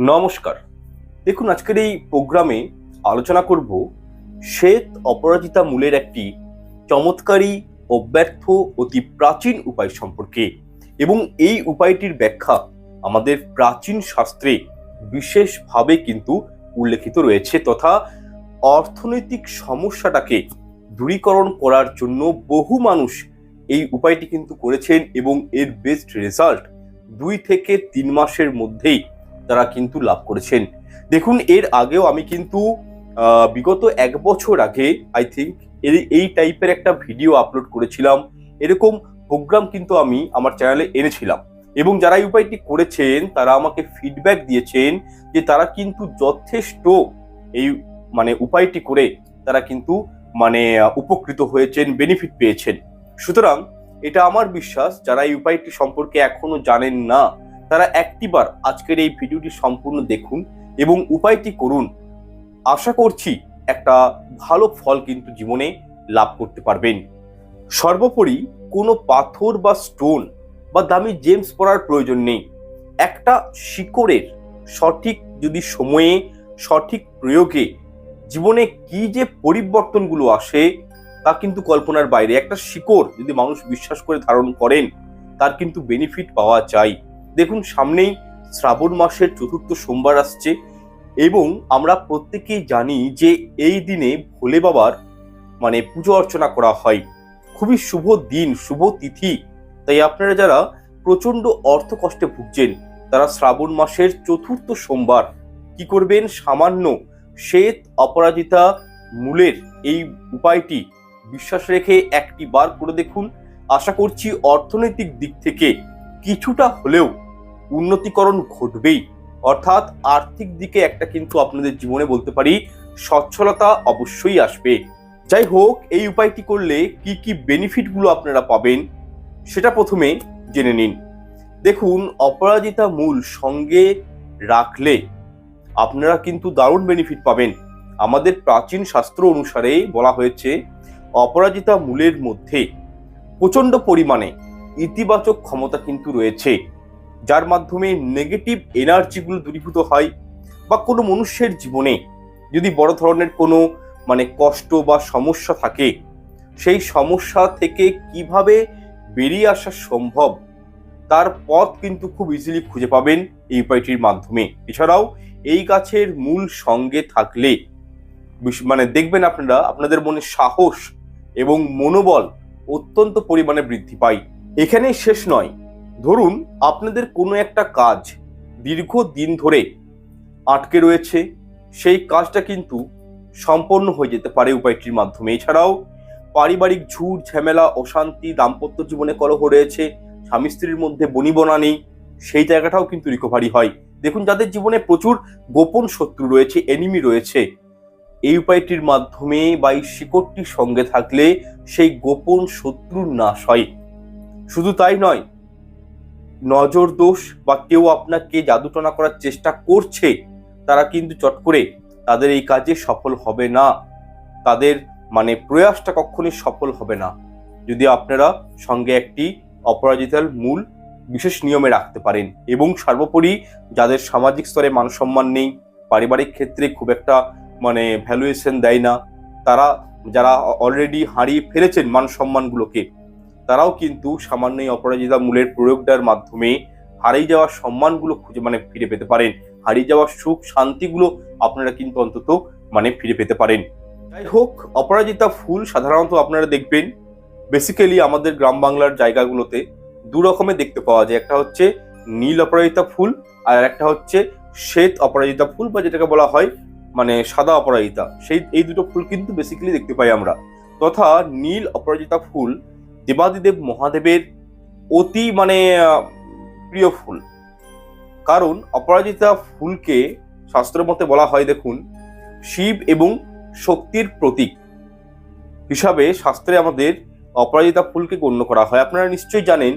নমস্কার। দেখুন, আজকের এই প্রোগ্রামে আলোচনা করব শ্বেত অপরাজিতা মূলের একটি চমৎকারী, অব্যর্থ, অতি প্রাচীন উপায় সম্পর্কে এবং এই উপায়টির ব্যাখ্যা আমাদের প্রাচীন শাস্ত্রে বিশেষভাবে কিন্তু উল্লেখিত রয়েছে তথা অর্থনৈতিক সমস্যাটাকে দূরীকরণ করার জন্য বহু মানুষ এই উপায়টি কিন্তু করেছেন এবং এর বেস্ট রেজাল্ট দুই থেকে তিন মাসের মধ্যেই তারা কিন্তু লাভ করেছেন। দেখুন, এর আগেও আমি কিন্তু বিগত এক বছর আগে আই থিঙ্ক এই টাইপের একটা ভিডিও আপলোড করেছিলাম। এরকম প্রোগ্রাম কিন্তু আমি আমার চ্যানেলে এনেছিলাম। এবং যারা এই উপায়টি করেছেন, তারা আমাকে ফিডব্যাক দিয়েছেন যে তারা কিন্তু যথেষ্ট এই মানে উপায়টি করে তারা কিন্তু মানে উপকৃত হয়েছেন বেনিফিট পেয়েছেন। সুতরাং, এটা আমার বিশ্বাস, যারা এই উপায়টি সম্পর্কে এখনও জানেন না তারা একটিবার আজকের এই ভিডিওটি সম্পূর্ণ দেখুন এবং উপায়টি করুন। আশা করছি একটা ভালো ফল কিন্তু জীবনে লাভ করতে পারবেন। সর্বোপরি কোনো পাথর বা স্টোন বা দামি জেমস পরার প্রয়োজন নেই। একটা শিকড়ের সঠিক যদি সময়ে, সঠিক প্রয়োগে জীবনে কি যে পরিবর্তনগুলো আসে তা কিন্তু কল্পনার বাইরে। একটা শিকড় যদি মানুষ বিশ্বাস করে ধারণ করেন, তার কিন্তু বেনিফিট পাওয়া যায়। দেখুন, সামনেই শ্রাবণ মাসের চতুর্থ সোমবার আসছে এবং আমরা প্রত্যেকেই জানি যে এই দিনে ভোলে বাবার মানে পুজো অর্চনা করা হয়। খুবই শুভ দিন, শুভ তিথি। তাই আপনারা যারা প্রচণ্ড অর্থ কষ্টে ভুগছেন, তারা শ্রাবণ মাসের চতুর্থ সোমবার কি করবেন? সামান্য শ্বেত অপরাজিতা মূলের এই উপায়টি বিশ্বাস রেখে একটি বার করে দেখুন। আশা করছি অর্থনৈতিক দিক থেকে কিছুটা হলেও উন্নতিকরণ ঘটবেই। অর্থাৎ আর্থিক দিকে একটা কিন্তু আপনাদের জীবনে বলতে পারি, সচ্ছলতা অবশ্যই আসবে। যাই হোক, এই উপায়টি করলে কি কি বেনিফিটগুলো আপনারা পাবেন, সেটা প্রথমে জেনে নিন। দেখুন, অপরাজিতা মূল সঙ্গে রাখলে আপনারা কিন্তু দারুণ বেনিফিট পাবেন। আমাদের প্রাচীন শাস্ত্র অনুসারে বলা হয়েছে, অপরাজিতা মূলের মধ্যে প্রচণ্ড পরিমাণে ইতিবাচক ক্ষমতা কিন্তু রয়েছে। যার মাধ্যমে নেগেটিভ এনার্জিগুলো দূরীভূত হয় বা কোনো মনুষ্যের জীবনে যদি বড় ধরনের কোনো মানে কষ্ট বা সমস্যা থাকে, সেই সমস্যা থেকে কীভাবে বেরিয়ে আসা সম্ভব, তার পথ কিন্তু খুব ইজিলি খুঁজে পাবেন এই উপায়টির মাধ্যমে। এছাড়াও এই গাছের মূল সঙ্গে থাকলে মানে দেখবেন আপনারা, আপনাদের মনে সাহস এবং মনোবল অত্যন্ত পরিমাণে বৃদ্ধি পায়। এখানেই শেষ নয়। ধরুন আপনাদের কোনো একটা কাজ দীর্ঘ দিন ধরে আটকে রয়েছে, সেই কাজটা কিন্তু সম্পন্ন হয়ে যেতে পারে উপায়টির মাধ্যমে। এছাড়াও পারিবারিক ঝুট, ঝামেলা, অশান্তি, দাম্পত্য জীবনে কলহ রয়েছে, স্বামী স্ত্রীর মধ্যে বনিবনা নেই, সেই জায়গাটাও কিন্তু রিকভারি হয়। দেখুন, যাদের জীবনে প্রচুর গোপন শত্রু রয়েছে এনিমি রয়েছে, এই উপায়টির মাধ্যমে বা এই শিকড়টির সঙ্গে থাকলে সেই গোপন শত্রুর নাশ হয়। শুধু তাই নয় নজর দোষ বা কেউ আপনাকে জাদুটনা করার চেষ্টা করছে, তারা কিন্তু চট করে তাদের এই কাজে সফল হবে না। তাদের মানে প্রয়াসটা কখনোই সফল হবে না। যদি আপনারা সঙ্গে একটি অপরাজিতার মূল বিশেষ নিয়মে রাখতে পারেন এবং সর্বোপরি যাদের সামাজিক স্তরে মান সম্মান নেই, পারিবারিক ক্ষেত্রে খুব একটা মানে ভ্যালুয়েশন দেয় না, তারা, যারা অলরেডি হারিয়ে ফেলেছেন মান সম্মানগুলোকে তারাও কিন্তু সামান্য অপরাজিতা মূলের প্রয়োগটার মাধ্যমে হারিয়ে যাওয়া সম্মানগুলো খুঁজে মানে ফিরে পেতে পারেন। হারিয়ে যাওয়া সুখ, শান্তিগুলো আপনারা কিন্তু অন্তত মানে ফিরে পেতে পারেন। যাই হোক, অপরাজিতা ফুল সাধারণত আপনারা দেখবেন বেসিক্যালি আমাদের গ্রাম বাংলার জায়গাগুলোতে দু রকমের দেখতে পাওয়া যায়। একটা হচ্ছে নীল অপরাজিতা ফুল আর একটা হচ্ছে শ্বেত অপরাজিতা ফুল বা যেটাকে বলা হয় মানে সাদা অপরাজিতা। সেই, এই দুটো ফুল কিন্তু বেসিক্যালি দেখতে পাই আমরা। তথা নীল অপরাজিতা ফুল দেবাদিদেব মহাদেবের অতি মানে প্রিয় ফুল। কারণ অপরাজিতা ফুলকে শাস্ত্রের মতে বলা হয়, দেখুন, শিব এবং শক্তির প্রতীক হিসাবে শাস্ত্রে আমাদের অপরাজিতা ফুলকে গণ্য করা হয়। আপনারা নিশ্চয়ই জানেন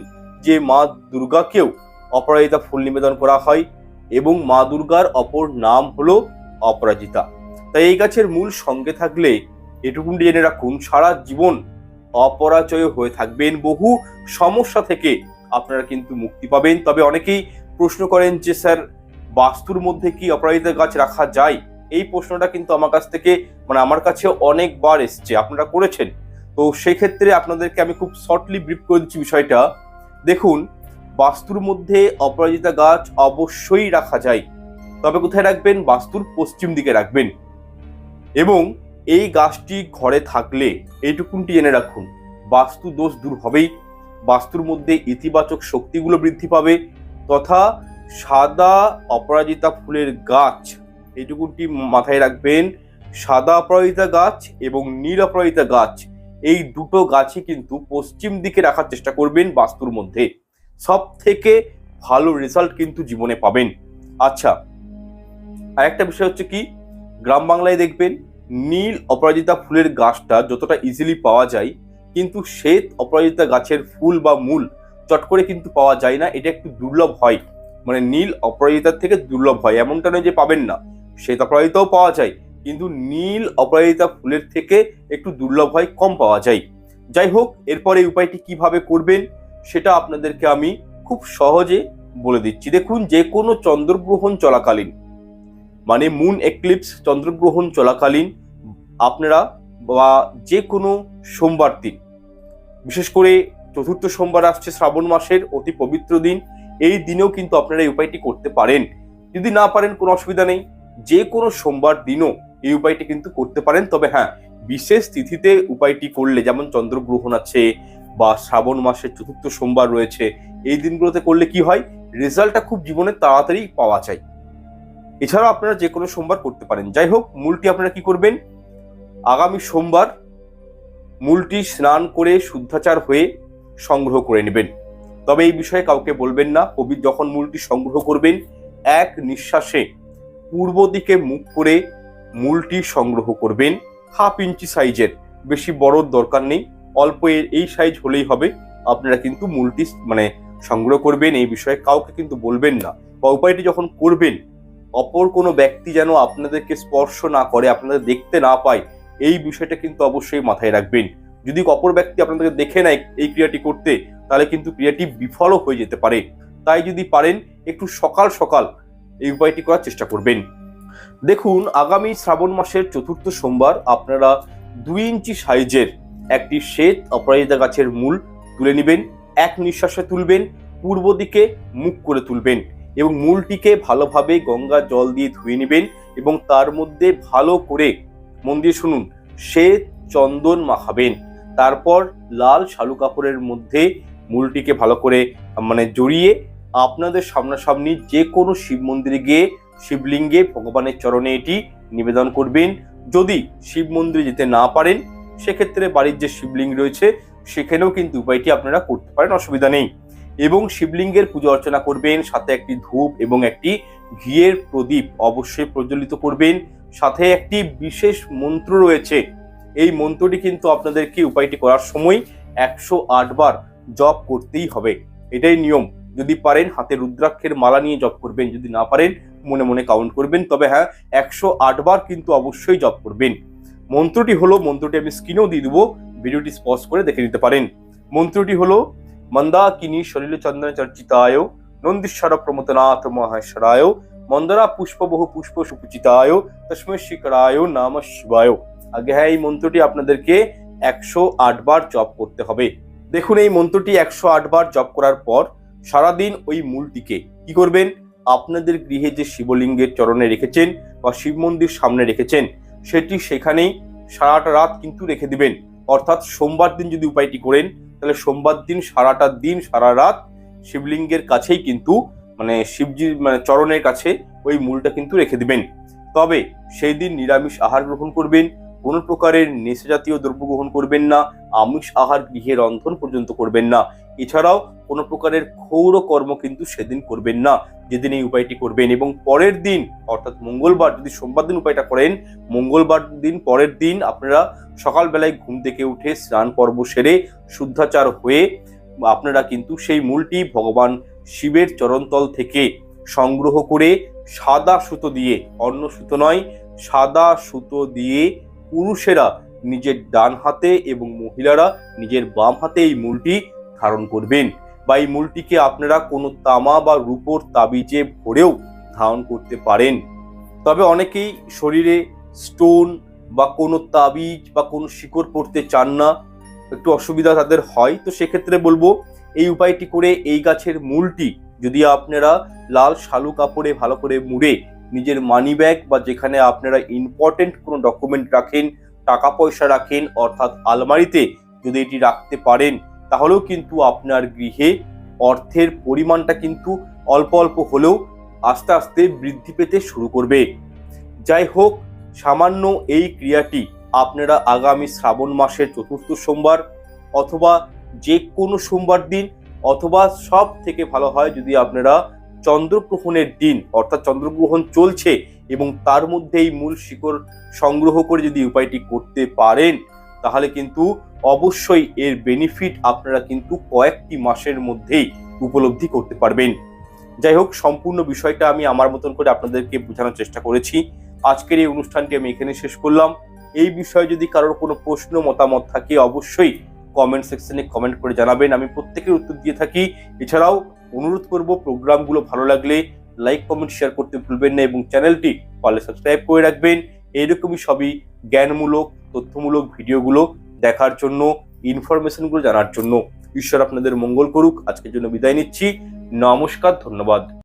যে মা দুর্গাকেও অপরাজিতা ফুল নিবেদন করা হয় এবং মা দুর্গার অপর নাম হলো অপরাজিতা। তাই এই গাছের মূল সঙ্গে থাকলে এটুকুন জেনে রাখুন, সারা জীবন অপরাজয় হয়ে থাকবেন। বহু সমস্যা থেকে আপনারা কিন্তু মুক্তি পাবেন। তবে অনেকেই প্রশ্ন করেন যে, স্যার, বাস্তুর মধ্যে কি অপরাজিতা গাছ রাখা যায়? এই প্রশ্নটা কিন্তু আমার কাছ থেকে মানে আমার কাছে অনেকবার এসছে। আপনারা করেছেন। তো সেক্ষেত্রে আপনাদেরকে আমি খুব শর্টলি ব্রিফ করে দিচ্ছি বিষয়টা। দেখুন, বাস্তুর মধ্যে অপরাজিতা গাছ অবশ্যই রাখা যায়। তবে কোথায় রাখবেন? বাস্তুর পশ্চিম দিকে রাখবেন। এবং এই গাছটি ঘরে থাকলে এইটুকুনটি জেনে রাখুন। বাস্তু দোষ দূর হবেই। বাস্তুর মধ্যে ইতিবাচক শক্তিগুলো বৃদ্ধি পাবে তথা সাদা অপরাজিতা ফুলের গাছ এইটুকুনটি মাথায় রাখবেন। সাদা অপরাজিতা গাছ এবং নীল অপরাজিতা গাছ এই দুটো গাছই কিন্তু পশ্চিম দিকে রাখার চেষ্টা করবেন বাস্তুর মধ্যে। সব থেকে ভালো রেজাল্ট কিন্তু জীবনে পাবেন। আচ্ছা আরেকটা বিষয় হচ্ছে কি? গ্রাম বাংলায় দেখবেন নীল অপরাজিতা ফুলের গাছটা যতটা ইজিলি পাওয়া যায়, কিন্তু শ্বেত অপরাজিতা গাছের ফুল বা মূল চট করে কিন্তু পাওয়া যায় না, এটা একটু দুর্লভ হয়। মানে নীল অপরাজিতার থেকে দুর্লভ হয়, এমনটা নয় যে পাবেন না। শ্বেত অপরাজিতাও পাওয়া যায়, কিন্তু নীল অপরাজিতা ফুলের থেকে একটু দুর্লভ হয়, কম পাওয়া যায়। যাই হোক, এরপর এই উপায়টি কীভাবে করবেন, সেটা আপনাদেরকে আমি খুব সহজে বলে দিচ্ছি। দেখুন, যে কোনো চন্দ্রগ্রহণ চলাকালীন মানে মুন এক্লিপস চন্দ্রগ্রহণ চলাকালীন আপনারা বা যে কোনো সোমবার দিন, বিশেষ করে চতুর্থ সোমবার আসছে শ্রাবণ মাসের অতি পবিত্র দিন, এই দিনেও কিন্তু আপনারা এই উপায়টি করতে পারেন। যদি না পারেন, কোনো অসুবিধা নেই। যে কোনো সোমবার দিনও এই উপায়টি কিন্তু করতে পারেন। তবে হ্যাঁ বিশেষ তিথিতে উপায়টি করলে, যেমন চন্দ্রগ্রহণ আছে বা শ্রাবণ মাসের চতুর্থ সোমবার রয়েছে, এই দিনগুলোতে করলে কি হয়? রেজাল্টটা খুব জীবনে তাড়াতাড়ি পাওয়া যায়। এছাড়াও আপনারা যে কোনো সোমবার করতে পারেন। যাই হোক, মূলটি আপনারা কি করবেন? আগামী সোমবার মূলটি স্নান করে শুদ্ধাচার হয়ে সংগ্রহ করে নেবেন। তবে এই বিষয়ে কাউকে বলবেন না। কবি যখন মূলটি সংগ্রহ করবেন, এক নিঃশ্বাসে পূর্ব দিকে মুখ করে মূলটি সংগ্রহ করবেন। হাফ ইঞ্চি সাইজের, বেশি বড় দরকার নেই। অল্প এই সাইজ হলেই হবে। আপনারা কিন্তু মূলটি মানে সংগ্রহ করবেন। এই বিষয়ে কাউকে কিন্তু বলবেন না। বা উপায়টি যখন করবেন অপর কোনো ব্যক্তি যেন আপনাদেরকে স্পর্শ না করে, আপনাদের দেখতে না পায়, এই বিষয়টা কিন্তু অবশ্যই মাথায় রাখবেন। যদি অপর ব্যক্তি আপনাদেরকে দেখে নেয় এই ক্রিয়াটি করতে, তাহলে কিন্তু ক্রিয়াটি বিফলও হয়ে যেতে পারে। তাই যদি পারেন, একটু সকাল সকাল এই উপায়টি করার চেষ্টা করবেন। দেখুন, আগামী শ্রাবণ মাসের চতুর্থ সোমবার আপনারা দুই ইঞ্চি সাইজের একটি শ্বেত অপরাজিতা গাছের মূল তুলে নেবেন, এক নিঃশ্বাসে তুলবেন, পূর্ব দিকে মুখ করে তুলবেন। এবং মূলটিকে ভালোভাবে গঙ্গা জল দিয়ে ধুয়ে নেবেন এবং তার মধ্যে ভালো করে মন দিয়ে শুনুন সে চন্দন মাখাবেন। তারপর লাল শালু কাপড়ের মধ্যে মূলটিকে ভালো করে মানে জড়িয়ে আপনাদের সামনাসামনি যে কোনো শিব মন্দিরে গিয়ে শিবলিঙ্গে ভগবানের চরণে এটি নিবেদন করবেন। যদি শিব মন্দিরে যেতে না পারেন, সেক্ষেত্রে বাড়ির যে শিবলিঙ্গ রয়েছে, সেখানেও কিন্তু উপায়টি আপনারা করতে পারেন, অসুবিধা নেই। এবং শিবলিঙ্গের পুজো অর্চনা করবেন, সাথে একটি ধূপ এবং একটি ঘিয়ের প্রদীপ অবশ্যই প্রজ্বলিত করবেন। সাথে একটি বিশেষ মন্ত্র রয়েছে। এই মন্ত্রটি কিন্তু আপনাদেরকে উপায়টি করার সময় একশো বার জপ করতেই হবে। এটাই নিয়ম। যদি পারেন, হাতে রুদ্রাক্ষের মালা নিয়ে জপ করবেন। যদি না পারেন, মনে মনে কাউন্ট করবেন। তবে হ্যাঁ একশো বার কিন্তু অবশ্যই জপ করবেন। মন্ত্রটি হলো, মন্ত্রটি আমি স্ক্রিনেও দিয়ে দেবো। ভিডিওটি স্পজ করে দেখে নিতে পারেন। মন্ত্রটি হলো মন্দাকিনী শরীর চন্দন চর্চিতায়, নন্দীশ্বর প্রমতনাথ মহেশ্বরায় মন্দরা পুষ্প বহু পুষ্প সুপুচিতায় তস্মৈ শিকরায় নাম শিবায়। আগে হ্যাঁ এই মন্ত্রটি আপনাদেরকে একশো আট বার জপ করতে হবে। দেখুন, এই মন্ত্রটি একশো বার জপ করার পর সারাদিন ওই মূলটিকে কি করবেন? আপনাদের গৃহে যে শিবলিঙ্গের চরণে রেখেছেন বা শিব মন্দির সামনে রেখেছেন, সেটি সেখানেই সারাটা রাত কিন্তু রেখে দিবেন। অর্থাৎ সোমবার দিন যদি উপায়টি করেন তাহলে সোমবার দিন, সারাটা দিন, সারা রাত শিবলিঙ্গের কাছেই কিন্তু মানে শিবজির মানে চরণের কাছে ওই মূলটা কিন্তু রেখে দিবেন। তবে সেই দিন নিরামিষ আহার গ্রহণ করবেন, কোনো প্রকারের নেশাজাতীয় দ্রব্য গ্রহণ করবেন না, আমিষ আহার গৃহে রন্ধন পর্যন্ত করবেন না। এছাড়াও কোনো প্রকারের ক্ষৌর কর্ম কিন্তু সেদিন করবেন না, যেদিন এই উপায়টি করবেন। এবং পরের দিন, অর্থাৎ মঙ্গলবার যদি সোমবার দিন উপায়টা করেন, মঙ্গলবার দিন পরের দিন আপনারা সকালবেলায় ঘুম থেকে উঠে স্নান পর্ব সেরে শুদ্ধাচার হয়ে আপনারা কিন্তু সেই মূলটি ভগবান শিবের চরণতল থেকে সংগ্রহ করে সাদা সুতো দিয়ে, অন্য সুতো নয়, সাদা সুতো দিয়ে পুরুষেরা নিজের ডান হাতে এবং মহিলারা নিজের বাম হাতে এই মূলটি ধারণ করবেন। বা এই মূলটিকে আপনারা কোনো তামা বা রূপোর তাবিজে ভরেও ধারণ করতে পারেন। তবে অনেকেই শরীরে স্টোন বা কোনো তাবিজ বা কোনো শিকড় পড়তে চান না, একটু অসুবিধা তাদের হয়। তো সেক্ষেত্রে বলব, এই উপায়টি করে এই গাছের মূলটি যদি আপনারা লাল শালু কাপড়ে ভালো করে মুড়ে নিজের মানি ব্যাগ বা যেখানে আপনারা ইম্পর্টেন্ট কোনো ডকুমেন্ট রাখেন, টাকা পয়সা রাখেন, অর্থাৎ আলমারিতে যদি এটি রাখতে পারেন তাহলেও কিন্তু আপনার গৃহে অর্থের পরিমাণটা কিন্তু অল্প অল্প হলেও আস্তে আস্তে বৃদ্ধি পেতে শুরু করবে। যাই হোক, সামান্য এই ক্রিয়াটি আপনারা আগামী শ্রাবণ মাসের চতুর্থ সোমবার অথবা যে কোনো সোমবার দিন অথবা সব থেকে ভালো হয় যদি আপনারা চন্দ্রগ্রহণের দিন, অর্থাৎ চন্দ্রগ্রহণ চলছে এবং তার মধ্যে এই মূল শিকড় সংগ্রহ করে যদি উপায়টি করতে পারেন তাহলে কিন্তু অবশ্যই এর বেনিফিট আপনারা কিন্তু কয়েকটি মাসের মধ্যেই উপলব্ধি করতে পারবেন। যাই হোক, সম্পূর্ণ বিষয়টা আমি আমার মতন করে আপনাদেরকে বোঝানোর চেষ্টা করেছি। আজকের এই অনুষ্ঠানটি আমি এখানে শেষ করলাম। এই বিষয়ে যদি কারোর কোনো প্রশ্ন, মতামত থাকে, অবশ্যই কমেন্ট সেকশনে কমেন্ট করে জানাবেন। আমি প্রত্যেকের উত্তর দিয়ে থাকি। এছাড়াও অনুরোধ করব প্রোগ্রামগুলো ভালো লাগলে লাইক কমেন্ট শেয়ার করতে ভুলবেন না এবং চ্যানেলটি পারলে সাবস্ক্রাইব করে রাখবেন। এইরকমই সবই জ্ঞানমূলক, তথ্যমূলক ভিডিওগুলো দেখার জন্য ইনফরমেশনগুলো জানার জন্য। ঈশ্বর আপনাদের মঙ্গল করুক। আজকের জন্য বিদায় নিচ্ছি। নমস্কার, ধন্যবাদ।